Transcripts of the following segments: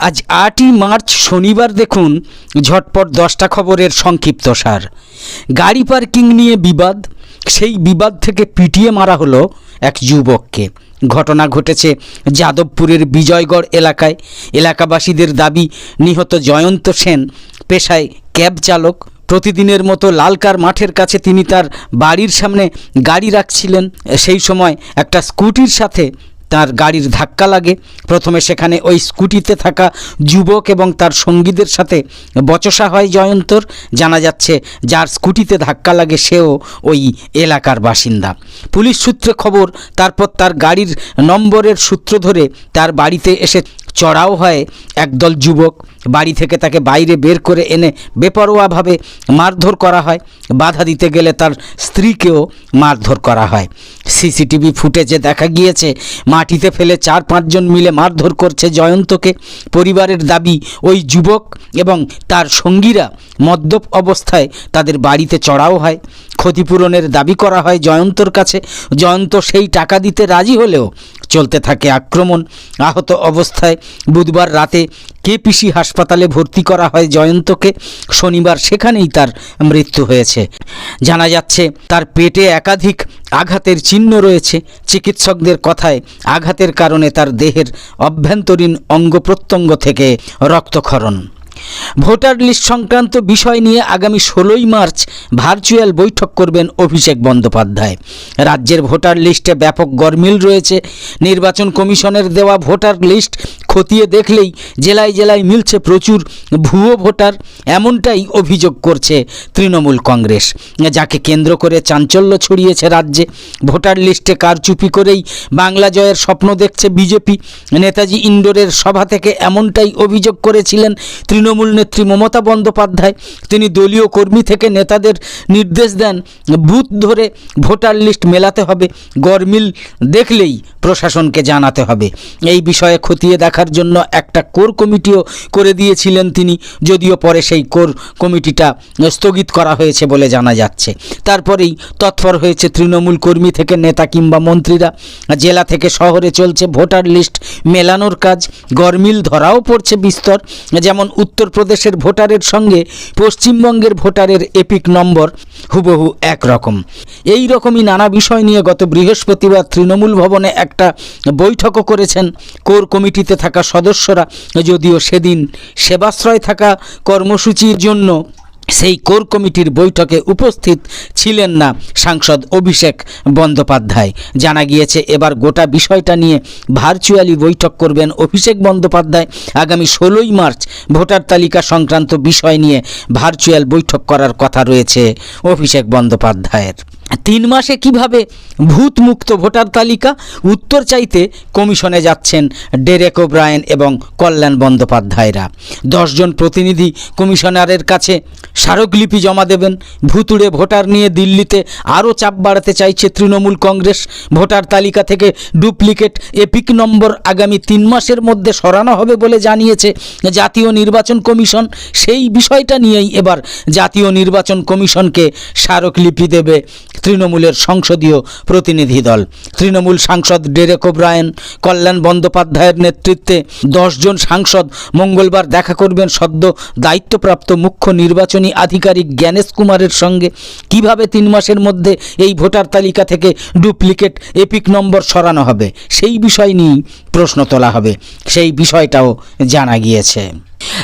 আজ আটই মার্চ শনিবার দেখুন, ঝটপট দশটা খবরের সংক্ষিপ্ত সার। গাড়ি পার্কিং নিয়ে বিবাদ, সেই বিবাদ থেকে পিটিয়ে মারা হলো এক যুবককে। ঘটনা ঘটেছে যাদবপুরের বিজয়গড় এলাকায়। এলাকাবাসীদের দাবি, নিহত জয়ন্ত সেন পেশায় ক্যাব চালক। প্রতিদিনের মতো লালকার মাঠের কাছে তিনি তার বাড়ির সামনে গাড়ি রাখছিলেন। সেই সময় একটা স্কুটির সাথে তার গাড়ির ধাক্কা লাগে। প্রথমে সেখানে ওই স্কুটিতে থাকা যুবক এবং তার সঙ্গীদের সাথে বচসা হয় জয়ন্তর। জানা যাচ্ছে, যার স্কুটিতে ধাক্কা লাগে সেও ওই এলাকার বাসিন্দা। পুলিশ সূত্রে খবর, তারপর তার গাড়ির নম্বরের সূত্র ধরে তার বাড়িতে এসে চড়াও হয় একদল যুবক। বাড়ি থেকে তাকে বাইরে বের করে এনে বেপরোয়াভাবে মারধর করা হয়। বাধা দিতে গেলে তার স্ত্রীকেও মারধর করা হয়। সিসিটিভি ফুটেজে দেখা গিয়েছে, মাটিতে ফেলে চার পাঁচজন মিলে মারধর করছে জয়ন্তকে। পরিবারের দাবি, ওই যুবক এবং তার সঙ্গীরা মদ্যপ অবস্থায় তাদের বাড়িতে চড়াও হয়। ক্ষতিপূরণের দাবি করা হয় জয়ন্তর কাছে। জয়ন্ত সেই টাকা দিতে রাজি হলেও চলতে থাকে আক্রমণ। আহত অবস্থায় বুধবার রাতে কেপিসি হাসপাতালে ভর্তি করা হয় জয়ন্তকে। শনিবার সেখানেই তার মৃত্যু হয়েছে। জানা যাচ্ছে, তার পেটে একাধিক আঘাতের চিহ্ন রয়েছে। চিকিৎসকদের কথায় আঘাতের কারণে তার দেহের অভ্যন্তরীণ অঙ্গ প্রত্যঙ্গ থেকে রক্তক্ষরণ। ভোটার লিস্ট সংক্রান্ত বিষয় নিয়ে আগামী ষোলোই মার্চ ভার্চুয়াল বৈঠক করবেন অভিষেক বন্দ্যোপাধ্যায়। রাজ্যের ভোটার লিস্টে ব্যাপক গরমিল রয়েছে। নির্বাচন কমিশনের দেওয়া ভোটার লিস্ট খতিয়ে দেখলেই জেলায় জেলায় মিলছে প্রচুর ভুয়ো ভোটার, এমনটাই অভিযোগ করছে তৃণমূল কংগ্রেস। যাকে কেন্দ্র করে চাঞ্চল্য ছড়িয়েছে রাজ্যে, ভোটার লিস্টে কারচুপি করেই বাংলা জয়ের স্বপ্ন দেখছে বিজেপি। নেতাজি ইন্ডোরের সভা থেকে এমনটাই অভিযোগ করেছিলেন তৃণমূল নেত্রী মমতা বন্দ্যোপাধ্যায়, তিনি দলীয় কর্মী থেকে নেতাদের নির্দেশ দেন, বুথ ধরে ভোটার লিস্ট মেলাতে হবে। গরমিল দেখলেই প্রশাসনকে জানাতে হবে। এই বিষয়ে খতিয়ে দেখার জন্য একটা কোর কমিটিও করে দিয়েছিলেন তিনি, যদিও পরে সেই কোর কমিটিটা স্থগিত করা হয়েছে বলে জানা যাচ্ছে। তারপরেই তৎপর হয়েছে তৃণমূল কর্মী থেকে নেতা কিংবা মন্ত্রীরা। জেলা থেকে শহরে চলছে ভোটার লিস্ট, মেলানোর কাজ, গরমিল ধরাও পড়ছে বিস্তর। যেমন উত্তরপ্রদেশের ভোটারের সঙ্গে পশ্চিমবঙ্গের ভোটারের এপিক নম্বর হুবহু একরকম। এই রকমই নানা বিষয় নিয়ে গত বৃহস্পতিবার তৃণমূল ভবনে একটা বৈঠকও করেছেন। কোর কমিটিতে থাকা সদস্যরা যদিও সেদিন সেবাশ্রয় থাকা কর্মসূচির জন্য সেই কোর কমিটির বৈঠকে উপস্থিত ছিলেন না সাংসদ অভিষেক বন্দ্যোপাধ্যায়। জানা গিয়েছে, এবার গোটা বিষয়টা নিয়ে ভার্চুয়ালি বৈঠক করবেন অভিষেক বন্দ্যোপাধ্যায়। আগামী ষোলোই মার্চ ভোটার তালিকা সংক্রান্ত বিষয় নিয়ে ভার্চুয়াল বৈঠক করার কথা রয়েছে অভিষেক বন্দ্যোপাধ্যায়ের। তিন মাসে কীভাবে ভূতমুক্ত ভোটার তালিকা? উত্তর চাইতে কমিশনে যাচ্ছেন ডেরেক ওব্রায়েন এবং কল্যাণ বন্দ্যোপাধ্যায়রা। দশজন প্রতিনিধি কমিশনারের কাছে স্মারকলিপি জমা দেবেন। ভুতুড়ে ভোটার নিয়ে দিল্লিতে আরও চাপ বাড়াতে চাইছে তৃণমূল কংগ্রেস। ভোটার তালিকা থেকে ডুপ্লিকেট এপিক নম্বর আগামী তিন মাসের মধ্যে সরানো হবে বলে জানিয়েছে জাতীয় নির্বাচন কমিশন। সেই বিষয়টা নিয়েই এবার জাতীয় নির্বাচন কমিশনকে স্মারকলিপি দেবে তৃণমূলের সংসদীয় প্রতিনিধি দল। তৃণমূল সাংসদ ডেরেক ওব্রায়েন, কল্যাণ বন্দ্যোপাধ্যায়ের নেতৃত্বে দশজন সাংসদ মঙ্গলবার দেখা করবেন সদ্য দায়িত্বপ্রাপ্ত মুখ্য নির্বাচনী আধিকারিক জ্ঞানেশ কুমারের সঙ্গে। কীভাবে তিন মাসের মধ্যে এই ভোটার তালিকা থেকে ডুপ্লিকেট এপিক নম্বর সরানো হবে? সেই বিষয় নিয়েই প্রশ্ন তোলা হবে। সেই বিষয়টাও জানা গিয়েছে।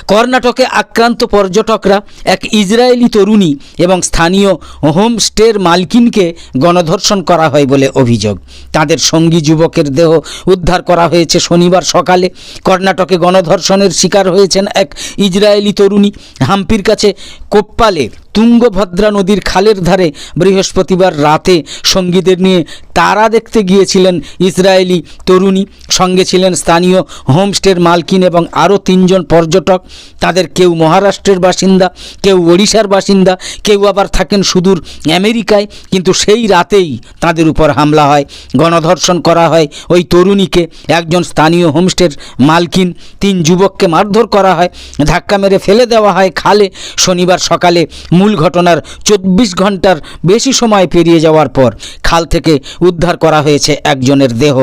কর্ণাটকে আক্রান্ত পর্যটকরা এক ইসরায়েলি তরুণী এবং স্থানীয় হোমস্টের মালকিনকে গণধর্ষণ করা হয় বলে অভিযোগ। তাদের সঙ্গী যুবকের দেহ উদ্ধার করা হয়েছে শনিবার সকালে। কর্ণাটকে গণধর্ষণের শিকার হয়েছেন এক ইসরায়েলি তরুণী হাম্পির কাছে কোপ্পালে। তুঙ্গভদ্রা নদীর খালের ধারে বৃহস্পতিবার রাতে সঙ্গীদের নিয়ে তারা দেখতে গিয়েছিলেন ইসরায়েলি তরুণী। সঙ্গে ছিলেন স্থানীয় হোমস্টের মালকিন এবং আরও তিনজন পর্যটক। তাদের কেউ মহারাষ্ট্রের বাসিন্দা, কেউ ওড়িশার বাসিন্দা, কেউ আবার থাকেন সুদূর আমেরিকায়। কিন্তু সেই রাতেই তাদের উপর হামলা হয়। গণধর্ষণ করা হয় ওই তরুণীকে। একজন স্থানীয় হোমস্টের মালকিন, তিন যুবককে মারধর করা হয়। ধাক্কা মেরে ফেলে দেওয়া হয় খালে। শনিবার সকালে মূল ঘটনার চব্বিশ ঘণ্টার বেশি সময় পেরিয়ে যাওয়ার পর খাল থেকে উদ্ধার করা হয়েছে একজনের দেহ।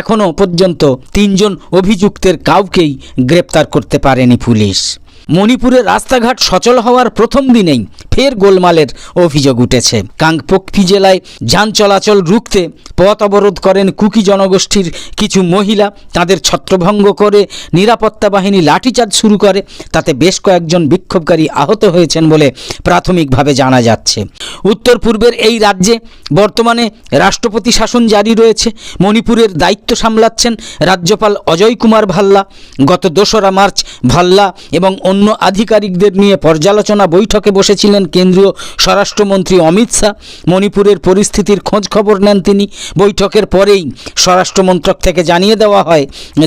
এখনও পর্যন্ত তিনজন অভিযুক্তের কাউকেই গ্রেপ্তার করতে পারেনি পুলিশ। মণিপুরের রাস্তাঘাট সচল হওয়ার প্রথম দিনেই ফের গোলমালের অভিযোগ উঠেছে। কাংপোকপি জেলায় যান চলাচল রুখতে পথ অবরোধ করেন কুকি জনগোষ্ঠীর কিছু মহিলা। তাদের ছত্রভঙ্গ করে নিরাপত্তা বাহিনী লাঠিচার্জ শুরু করে। তাতে বেশ কয়েকজন বিক্ষোভকারী আহত হয়েছেন বলে প্রাথমিকভাবে জানা যাচ্ছে। উত্তর পূর্বের এই রাজ্যে বর্তমানে রাষ্ট্রপতি শাসন জারি রয়েছে। মণিপুরের দায়িত্ব সামলাচ্ছেন রাজ্যপাল অজয় কুমার ভাল্লা। গত দোসরা মার্চ ভাল্লা এবং অন্য আধিকারিকদের নিয়ে পর্যালোচনা বৈঠকে বসেছিলেন কেন্দ্রীয় স্বরাষ্ট্রমন্ত্রী অমিত শাহ। মণিপুরের পরিস্থিতির খোঁজ খবর নেন তিনি। বৈঠকের পরেই স্বরাষ্ট্রমন্ত্রক থেকে জানিয়ে দেওয়া হয়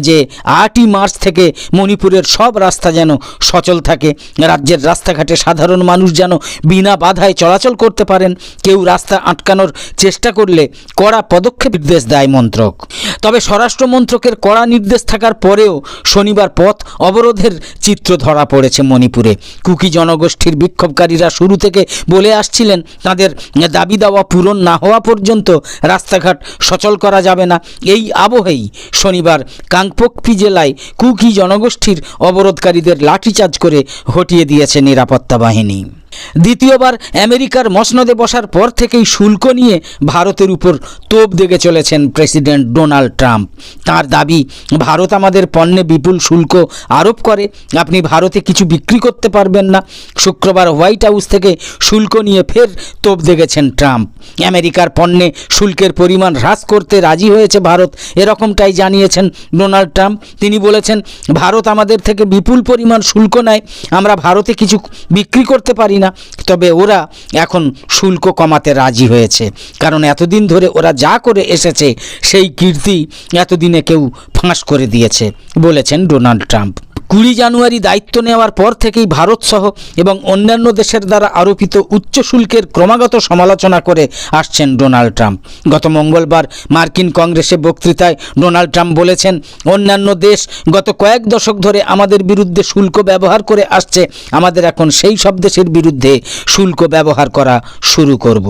যে আটই মার্চ থেকে মণিপুরের সব রাস্তা যেন সচল থাকে। রাজ্যের রাস্তাঘাটে সাধারণ মানুষ যেন বিনা বাধায় চলাচল করতে পারেন। কেউ রাস্তা আটকানোর চেষ্টা করলে কড়া পদক্ষেপ নির্দেশ দেয় মন্ত্রক। তবে স্বরাষ্ট্র মন্ত্রকের কড়া নির্দেশ থাকার পরেও শনিবার পথ অবরোধের চিত্র ধরা পড়েছে মণিপুরে। কুকি জনগোষ্ঠীর বিক্ষোভকারীরা শুরু থেকে বলে আসছিলেন, তাদের দাবি দাওয়া পূরণ না হওয়া পর্যন্ত রাস্তাঘাট সচল করা যাবে না। এই আবহেই শনিবার কাংপোকপি জেলায় কুকি জনগোষ্ঠীর অবরোধকারীদের লাঠিচার্জ করে হটিয়ে দিয়েছে নিরাপত্তা বাহিনী। দ্বিতীয়বার আমেরিকার মসনদে বসার পর থেকেই শুল্ক নিয়ে ভারতের উপর তোপ দেগে চলেছেন প্রেসিডেন্ট ডোনাল্ড ট্রাম্প। তার দাবি, ভারত আমাদের পণ্যে বিপুল শুল্ক আরোপ করে। আপনি ভারতে কিছু বিক্রি করতে পারবেন না। শুক্রবার হোয়াইট হাউস থেকে শুল্ক নিয়ে ফের তোপ দেগেছেন ট্রাম্প। আমেরিকার পণ্যে শুল্কের পরিমাণ হ্রাস করতে রাজি হয়েছে ভারত, এরকমটাই জানিয়েছেন ডোনাল্ড ট্রাম্প। তিনি বলেছেন, ভারত আমাদের থেকে বিপুল পরিমাণ শুল্ক নেয়। আমরা ভারতে কিছু বিক্রি করতে পারি না। তবে ওরা এখন শুল্ক কমাতে রাজি হয়েছে। কারণ এতদিন ধরে ওরা যা করে এসেছে, সেই কীর্তি এতদিনে কেউ ফাঁস করে দিয়েছে, বলেছেন ডোনাল্ড ট্রাম্প। কুড়ি জানুয়ারি দায়িত্ব নেওয়ার পর থেকেই ভারত সহ এবং অন্যান্য দেশের দ্বারা আরোপিত উচ্চ শুল্কের ক্রমাগত সমালোচনা করে আসছেন ডোনাল্ড ট্রাম্প। গত মঙ্গলবার মার্কিন কংগ্রেসে বক্তৃতায় ডোনাল্ড ট্রাম্প বলেছেন, অন্যান্য দেশ গত কয়েক দশক ধরে আমাদের বিরুদ্ধে শুল্ক ব্যবহার করে আসছে, আমাদের এখন সেই সব দেশের বিরুদ্ধে শুল্ক ব্যবহার করা শুরু করব।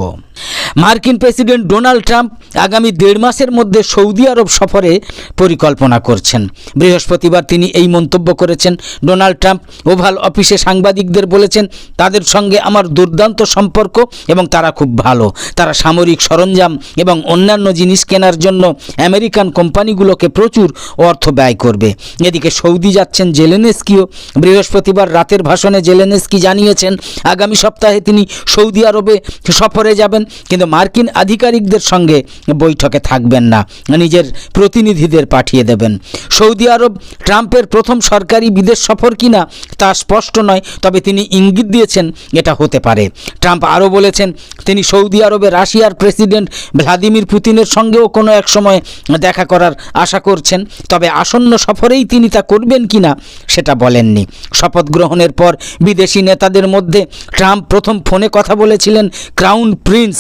মার্কিন প্রেসিডেন্ট ডোনাল্ড ট্রাম্প আগামী দেড় মাসের মধ্যে সৌদি আরব সফরে পরিকল্পনা করছেন। বৃহস্পতিবার তিনি এই মন্তব্য করেছেন। ডোনাল্ড ট্রাম্প ওভাল অফিসে সাংবাদিকদের বলেছেন, তাদের সঙ্গে আমার দুর্দান্ত সম্পর্ক এবং তারা খুব ভালো। তারা সামরিক সরঞ্জাম এবং অন্যান্য জিনিস কেনার জন্য আমেরিকান কোম্পানিগুলোকে প্রচুর অর্থ ব্যয় করবে। এদিকে সৌদি যাচ্ছেন জেলেনেস্কিও। বৃহস্পতিবার রাতের ভাষণে জেলেনেস্কি জানিয়েছেন, আগামী সপ্তাহে তিনি সৌদি আরবে সফরে যাবেন। কিন্তু মার্কিন আধিকারিকদের সঙ্গে বৈঠকে থাকবেন না। নিজের প্রতিনিধিদের পাঠিয়ে দেবেন। সৌদি আরব ট্রাম্পের প্রথম সরকারি বিদেশ সফর কিনা তা স্পষ্ট নয়, তবে তিনি ইঙ্গিত দিয়েছেন এটা হতে পারে। ট্রাম্প আরও বলেছেন, তিনি সৌদি আরবে রাশিয়ার প্রেসিডেন্ট ভ্লাদিমির পুতিনের সঙ্গেও কোনো এক সময় দেখা করার আশা করছেন, তবে আসন্ন সফরেই তিনি তা করবেন কিনা সেটা বলেননি। শপথ গ্রহণের পর বিদেশি নেতাদের মধ্যে ট্রাম্প প্রথম ফোনে কথা বলেছিলেন, crown prince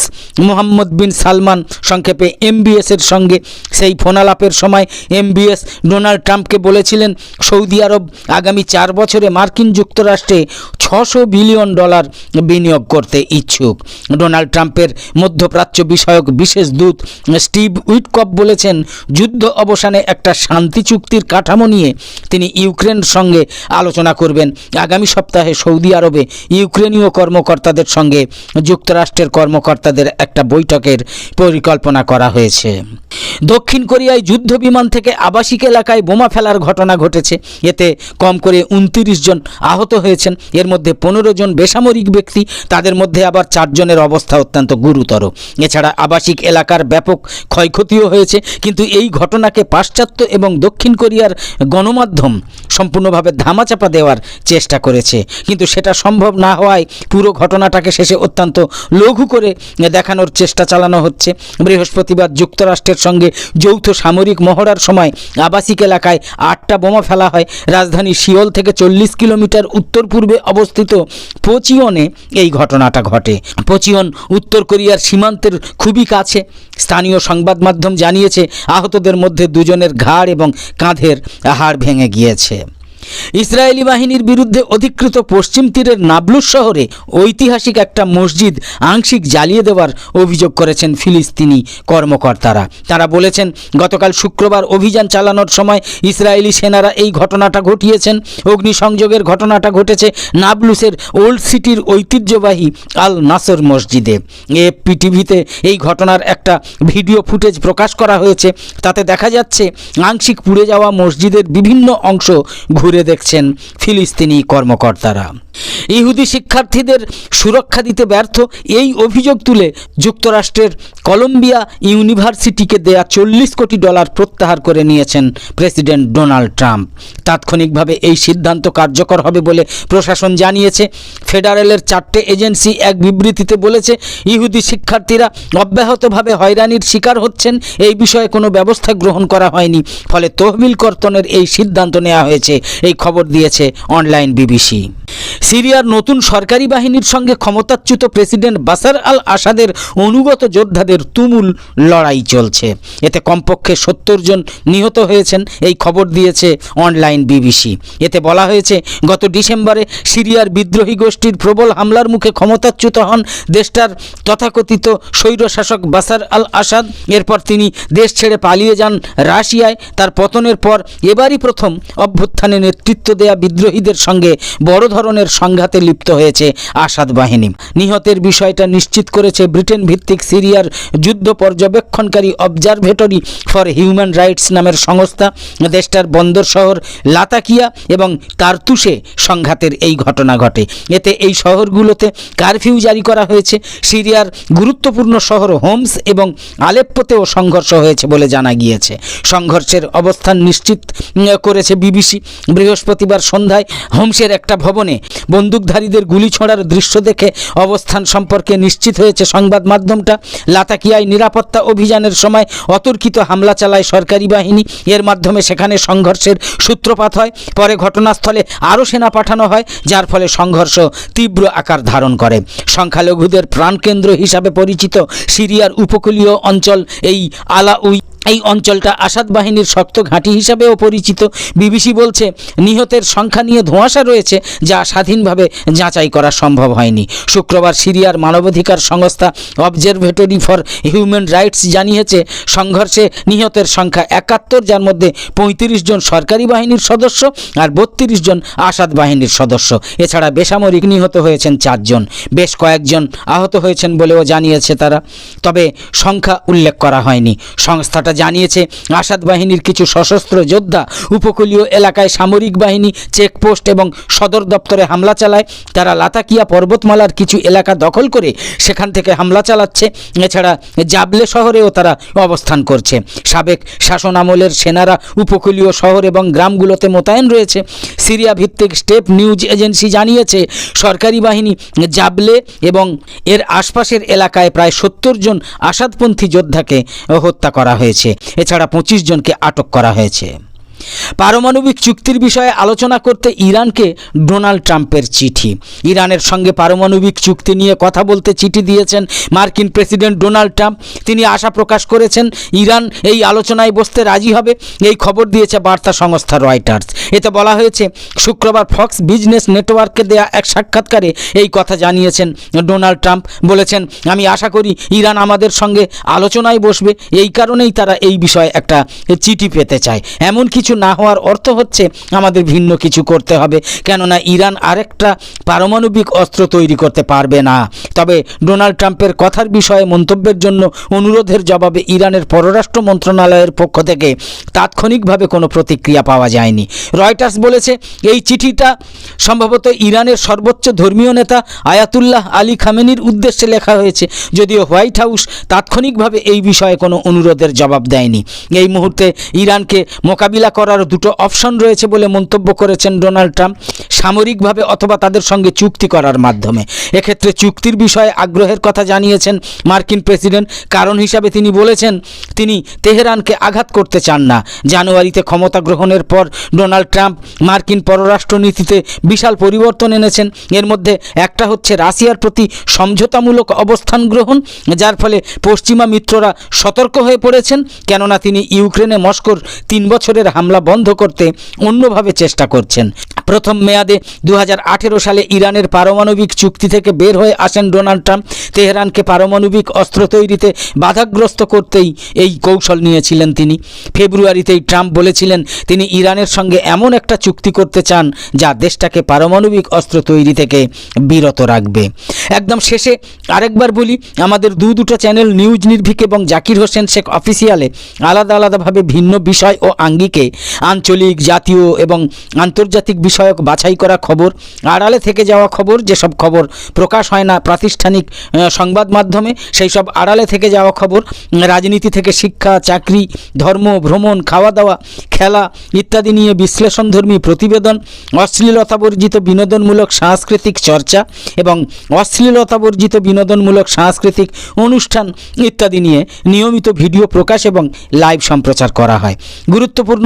Mohammed bin Salman সংক্ষেপে এমবিএসের সঙ্গে সেই ফোনালাপের সময় এমবিএস ডোনাল্ড ট্রাম্পকে বলেছিলেন, সৌদি আরব আগামী চার বছরে মার্কিন যুক্তরাষ্ট্রে ছশো বিলিয়ন ডলার বিনিয়োগ করতে ইচ্ছুক। ডোনাল্ড ট্রাম্পের মধ্যপ্রাচ্য বিষয়ক বিশেষ দূত স্টিভ উইটকপ বলেছেন, যুদ্ধ অবসানে একটা শান্তি চুক্তির কাঠামো নিয়ে তিনি ইউক্রেন সঙ্গে আলোচনা করবেন। আগামী সপ্তাহে সৌদি আরবে ইউক্রেনীয় কর্মকর্তাদের সঙ্গে যুক্তরাষ্ট্রের কর্মকর্তাদের একটা বৈঠকের পরিকল্পনা করা হয়েছে। দক্ষিণ কোরিয়ায় যুদ্ধ বিমান থেকে আবাসিক এলাকায় বোমা ফেলার ঘটনা ঘটেছে। এতে কম করে উনত্রিশ জন আহত হয়েছেন। এর মধ্যে পনেরো জন বেসামরিক ব্যক্তি, তাদের মধ্যে আবার চারজনের অবস্থা অত্যন্ত গুরুতর। এছাড়া আবাসিক এলাকার ব্যাপক ক্ষয়ক্ষতিও হয়েছে। কিন্তু এই ঘটনাকে পাশ্চাত্য এবং দক্ষিণ কোরিয়ার গণমাধ্যম সম্পূর্ণভাবে ধামাচাপা দেওয়ার চেষ্টা করেছে। কিন্তু সেটা সম্ভব না হওয়ায় পুরো ঘটনাটাকে শেষে অত্যন্ত লঘু করে দেখানোর চেষ্টা চালানো হচ্ছে। বৃহস্পতিবার যুক্তরাষ্ট্রের সঙ্গে যৌথ সামরিক মহড়ার সময় আবাসিক এলাকায় আটটা বোমা ফেলা হয়। রাজধানী সিওল থেকে চল্লিশ কিলোমিটার উত্তর পূর্বে অবস্থিত পচিয়নে এই ঘটনাটা ঘটে। পচিয়ন, উত্তর কোরিয়ার সীমান্তের খুবই কাছে। স্থানীয় সংবাদ মাধ্যম জানিয়েছে, আহতদের মধ্যে দুজনের ঘাড় এবং কাঁধের হাড় ভেঙে গিয়েছে। ইসরায়েলি বাহিনীর বিরুদ্ধে অধিকৃত পশ্চিম তীরের নাবলুস শহরে ঐতিহাসিক একটা মসজিদ আংশিক জ্বালিয়ে দেওয়ার অভিযোগ করেছেন ফিলিস্তিনি কর্মকর্তারা। তারা বলেছেন, গতকাল শুক্রবার অভিযান চালানোর সময় ইসরায়েলি সেনারা এই ঘটনাটা ঘটিয়েছেন। অগ্নিসংযোগের ঘটনাটা ঘটেছে নাবলুসের ওল্ড সিটির ঐতিহ্যবাহী আল নাসর মসজিদে। এএফপি টিভিতে এই ঘটনার একটা ভিডিও ফুটেজ প্রকাশ করা হয়েছে। তাতে দেখা যাচ্ছে, আংশিক পুড়ে যাওয়া মসজিদের বিভিন্ন অংশ ঘুরে দেখছেন ফিলিস্তিনি কর্মকর্তারা। ইহুদি শিক্ষার্থীদের সুরক্ষা দিতে ব্যর্থ এই অভিযোগ তুলে যুক্তরাষ্ট্রের কলম্বিয়া ইউনিভার্সিটিকে দেয়া চল্লিশ কোটি ডলার প্রত্যাহার করে নিয়েছেন প্রেসিডেন্ট ডোনাল্ড ট্রাম্প। তাৎক্ষণিকভাবে এই সিদ্ধান্ত কার্যকর হবে বলে প্রশাসন জানিয়েছে। ফেডারেলের চারটে এজেন্সি এক বিবৃতিতে বলেছে, ইহুদি শিক্ষার্থীরা অব্যাহতভাবে হয়রানির শিকার হচ্ছেন, এই বিষয়ে কোনো ব্যবস্থা গ্রহণ করা হয়নি। ফলে তহবিল কর্তনের এই সিদ্ধান্ত নেওয়া হয়েছে, এই খবর দিয়েছে অনলাইন বিবিসি। সিরিয়ার নতুন সরকারি বাহিনীর সঙ্গে ক্ষমতাচ্যুত প্রেসিডেন্ট বাসার আল আসাদের অনুগত যোদ্ধাদের তুমুল লড়াই চলছে। এতে কমপক্ষে সত্তর জন নিহত হয়েছেন, এই খবর দিয়েছে অনলাইন বিবিসি। এতে বলা হয়েছে, গত ডিসেম্বরে সিরিয়ার বিদ্রোহী গোষ্ঠীর প্রবল হামলার মুখে ক্ষমতাচ্যুত হন দেশটার তথাকথিত স্বৈরশাসক বাসার আল আসাদ এরপর তিনি দেশ ছেড়ে পালিয়ে যান রাশিয়ায়। তার পতনের পর এবারই প্রথম অভ্যুত্থানে নেতৃত্ব দেয়া বিদ্রোহীদের সঙ্গে বড় ধরনের সংঘাতে লিপ্ত হয়েছে আসাদ বাহিনী। নিহতের বিষয়টা নিশ্চিত করেছে ব্রিটেন ভিত্তিক সিরিয়ার যুদ্ধ পর্যবেক্ষণকারী অবজারভেটরি ফর হিউম্যান রাইটস নামের সংস্থা। দেশটার বন্দর শহর লাতাকিয়া এবং কার্তুসে সংঘাতের এই ঘটনা ঘটে। এতে এই শহরগুলোতে কারফিউ জারি করা হয়েছে। সিরিয়ার গুরুত্বপূর্ণ শহর হোমস এবং আলেপ্পোতেও সংঘর্ষ হয়েছে বলে জানা গিয়েছে। সংঘর্ষের অবস্থান নিশ্চিত করেছে বিবিসি। বৃহস্পতিবার সন্ধ্যায় হোমসের একটা ভবনে বন্দুকধারীদের গুলি ছোঁড়ার দৃশ্য দেখে অবস্থান সম্পর্কে নিশ্চিত হয়েছে সংবাদ মাধ্যমটা। লাতাকিয়ায় নিরাপত্তা অভিযানের সময় অতর্কিত হামলা চালায় সরকারি বাহিনী। এর মাধ্যমে সেখানে সংঘর্ষের সূত্রপাত হয়। পরে ঘটনাস্থলে আরও সেনা পাঠানো হয়, যার ফলে সংঘর্ষ তীব্র আকার ধারণ করে। সংখ্যালঘুদের প্রাণকেন্দ্র হিসাবে পরিচিত সিরিয়ার উপকূলীয় অঞ্চল এই আলাউই এই অঞ্চলটা আসাদ বাহিনীর শক্ত ঘাঁটি হিসাবেও পরিচিত। বিবিসি বলছে, নিহতের সংখ্যা নিয়ে ধোঁয়াশা রয়েছে যা স্বাধীনভাবে যাচাই করা সম্ভব হয়নি। শুক্রবার সিরিয়ার মানবাধিকার সংস্থা অবজারভেটরি ফর হিউম্যান রাইটস জানিয়েছে, সংঘর্ষে নিহতের সংখ্যা একাত্তর, যার মধ্যে পঁয়ত্রিশ জন সরকারি বাহিনীর সদস্য আর বত্রিশ জন আসাদ বাহিনীর সদস্য। এছাড়া বেসামরিক নিহত হয়েছেন চারজন বেশ কয়েকজন আহত হয়েছেন বলেও জানিয়েছে তারা। তবে সংখ্যা উল্লেখ করা হয়নি। সংস্থাটা জানিয়েছে, আসাদ বাহিনীর কিছু সশস্ত্র যোদ্ধা উপকূলীয় এলাকায় সামরিক বাহিনী, চেকপোস্ট এবং সদর দপ্তরে হামলা চালায়। তারা লাতাকিয়া পর্বতমালার কিছু এলাকা দখল করে সেখান থেকে হামলা চালাচ্ছে। এছাড়া জাবলে শহরেও তারা অবস্থান করছে। সাবেক শাসন আমলের সেনারা উপকূলীয় শহর এবং গ্রামগুলোতে মোতায়েন রয়েছে। সিরিয়া ভিত্তিক স্টেপ নিউজ এজেন্সি জানিয়েছে, সরকারি বাহিনী জাবলে এবং এর আশপাশের এলাকায় প্রায় সত্তর জন আসাদপন্থী যোদ্ধাকে হত্যা করা হয়েছে। এছাড়া পঁচিশ জনকে আটক করা হয়েছে। পারমাণবিক চুক্তির বিষয়ে আলোচনা করতে ইরানকে ডোনাল্ড ট্রাম্পের চিঠি। ইরানের সঙ্গে পারমাণবিক চুক্তি নিয়ে কথা বলতে চিঠি দিয়েছেন মার্কিন প্রেসিডেন্ট ডোনাল্ড ট্রাম্প। তিনি আশা প্রকাশ করেছেন, ইরান এই আলোচনায় বসতে রাজি হবে, এই খবর দিয়েছে বার্তা সংস্থা রয়টার্স। এতে বলা হয়েছে, শুক্রবার ফক্স বিজনেস নেটওয়ার্ককে দেয়া এক সাক্ষাৎকারে এই কথা জানিয়েছেন ডোনাল্ড ট্রাম্প। বলেছেন, আমি আশা করি ইরান আমাদের সঙ্গে আলোচনায় বসবে, এই কারণেই তারা এই বিষয়ে একটা চিঠি পেতে চায়। এমন কিছু না হওয়ার অর্থ হচ্ছে আমাদের ভিন্ন কিছু করতে হবে। কেননা ইরান আরেকটা পারমাণবিক অস্ত্র তৈরি করতে পারবে না। তবে ডোনাল্ড ট্রাম্পের কথার বিষয়ে মন্তব্যের জন্য অনুরোধের জবাবে ইরানের পররাষ্ট্র মন্ত্রণালয়ের পক্ষ থেকে তাৎক্ষণিকভাবে কোনো প্রতিক্রিয়া পাওয়া যায়নি। রয়টার্স বলেছে, এই চিঠিটা সম্ভবত ইরানের সর্বোচ্চ ধর্মীয় নেতা আয়াতুল্লাহ আলী খামেনির উদ্দেশ্যে লেখা হয়েছে। যদিও হোয়াইট হাউস তাৎক্ষণিকভাবে এই বিষয়ে কোনো অনুরোধের জবাব দেয়নি। এই মুহূর্তে ইরানকে মোকাবিলা করার দুটো অপশন রয়েছে বলে মন্তব্য করেছেন ডোনাল্ড ট্রাম্প, সামরিকভাবে অথবা তাদের সঙ্গে চুক্তি করার মাধ্যমে। এক্ষেত্রে চুক্তির বিষয়ে আগ্রহের কথা জানিয়েছেন মার্কিন প্রেসিডেন্ট। কারণ হিসাবে তিনি বলেছেন, তিনি তেহরানকে আঘাত করতে চান না। জানুয়ারিতে ক্ষমতা গ্রহণের পর ডোনাল্ড ট্রাম্প মার্কিন পররাষ্ট্রনীতিতে বিশাল পরিবর্তন এনেছেন। এর মধ্যে একটা হচ্ছে রাশিয়ার প্রতি সমঝোতামূলক অবস্থান গ্রহণ, যার ফলে পশ্চিমা মিত্ররা সতর্ক হয়ে পড়েছেন। কেননা তিনি ইউক্রেনে মস্কোর তিন বছরের হামলা হামলা বন্ধ করতে অন্যভাবে চেষ্টা করছেন। প্রথম মেয়াদে দু হাজার আঠেরো সালে ইরানের পারমাণবিক চুক্তি থেকে বের হয়ে আসেন ডোনাল্ড ট্রাম্প। তেহরানকে পারমাণবিক অস্ত্র তৈরিতে বাধাগ্রস্ত করতেই এই কৌশল নিয়েছিলেন তিনি। ফেব্রুয়ারিতেই ট্রাম্প বলেছিলেন, তিনি ইরানের সঙ্গে এমন একটা চুক্তি করতে চান যা দেশটাকে পারমাণবিক অস্ত্র তৈরি থেকে বিরত রাখবে। একদম শেষে আরেকবার বলি, আমাদের দু দুটো চ্যানেল নিউজ নির্ভীক এবং জাকির হোসেন শেখ অফিসিয়ালে আলাদা আলাদাভাবে ভিন্ন বিষয় ও আঙ্গিকে আঞ্চলিক, জাতীয় এবং আন্তর্জাতিক বিষয়ক বাছাই করা খবর, আড়ালে থেকে যাওয়া খবর, যেসব খবর প্রকাশ হয় না প্রাতিষ্ঠানিক সংবাদ মাধ্যমে সেই সব আড়ালে থেকে যাওয়া খবর, রাজনীতি থেকে শিক্ষা, চাকরি, ধর্ম, ভ্রমণ খাওয়া দাওয়া খেলা ইত্যাদি নিয়ে বিশ্লেষণধর্মী প্রতিবেদন, অশ্লীলতাবর্জিত বিনোদনমূলক সাংস্কৃতিক চর্চা এবং অশ্লীলতাবর্জিত বিনোদনমূলক সাংস্কৃতিক অনুষ্ঠান ইত্যাদি নিয়ে নিয়মিত ভিডিও প্রকাশ এবং লাইভ সম্প্রচার করা হয়। গুরুত্বপূর্ণ